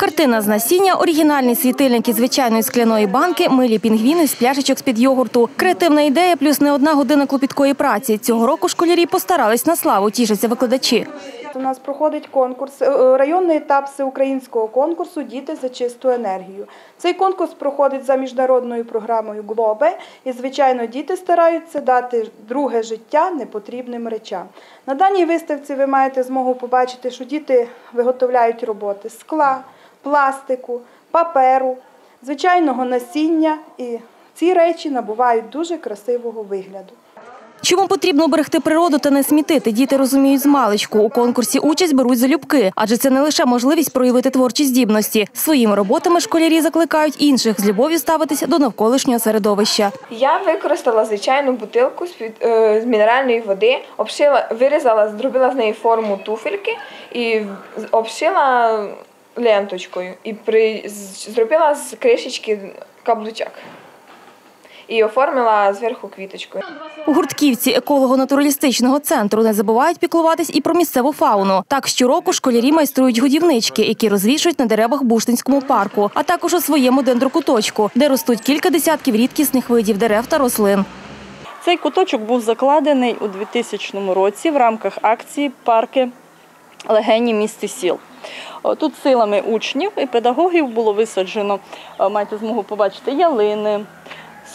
Картина з насіння, оригінальний світильник із звичайної скляної банки, милі пінгвіни з пляшечок з-під йогурту. Креативна ідея плюс не одна година клопіткої праці. Цього року школярі постарались на славу, тішаться викладачі. У нас проходить конкурс, е, е, районний етап всеукраїнського конкурсу Діти за чисту енергію. Цей конкурс проходить за міжнародною програмою Глобе, і, звичайно, діти стараються дати друге життя непотрібним речам. На даній виставці ви маєте змогу побачити, що діти виготовляють роботи з скла, пластику, паперу, звичайного насіння, і ці речі набувають дуже красивого вигляду. Чому потрібно берегти природу та не смітити? Діти розуміють з маличку. У конкурсі участь беруть залюбки, адже це не лише можливість проявити творчі здібності. Своїми роботами школярі закликають інших з любов'ю ставитися до навколишнього середовища. Я використала звичайну бутилку з, під- е, з мінеральної води, обшила, вирізала, зробила з неї форму туфельки і обшила ленточкою і при, зробила з кришечки каблучок. І оформила зверху квіточкою. У гуртківці еколого-натуралістичного центру не забувають піклуватись і про місцеву фауну. Так щороку школярі майструють годівнички, які розвішують на деревах Буштинському парку, а також у своєму дендрокуточку, де ростуть кілька десятків рідкісних видів дерев та рослин. Цей куточок був закладений у 2000 році в рамках акції Парки легені міст сіл. Тут силами учнів і педагогів було висаджено, е, маєте змогу побачити, ялини,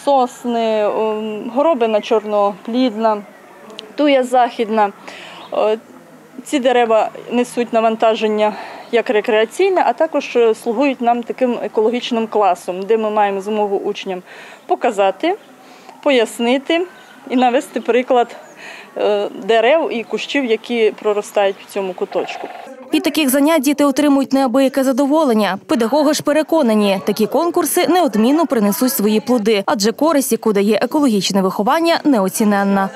сосни, ем, горобина чорноплідна, туя західна. Е, Ці дерева несуть навантаження як рекреаційне, а також е, слугують нам таким екологічним класом, де ми маємо змогу учням показати, пояснити і навести приклад е, дерев і кущів, які проростають в цьому куточку. Від таких занять діти отримують неабияке задоволення. Педагоги ж переконані, такі конкурси неодмінно принесуть свої плоди, адже користь, яку дає екологічне виховання, неоціненна.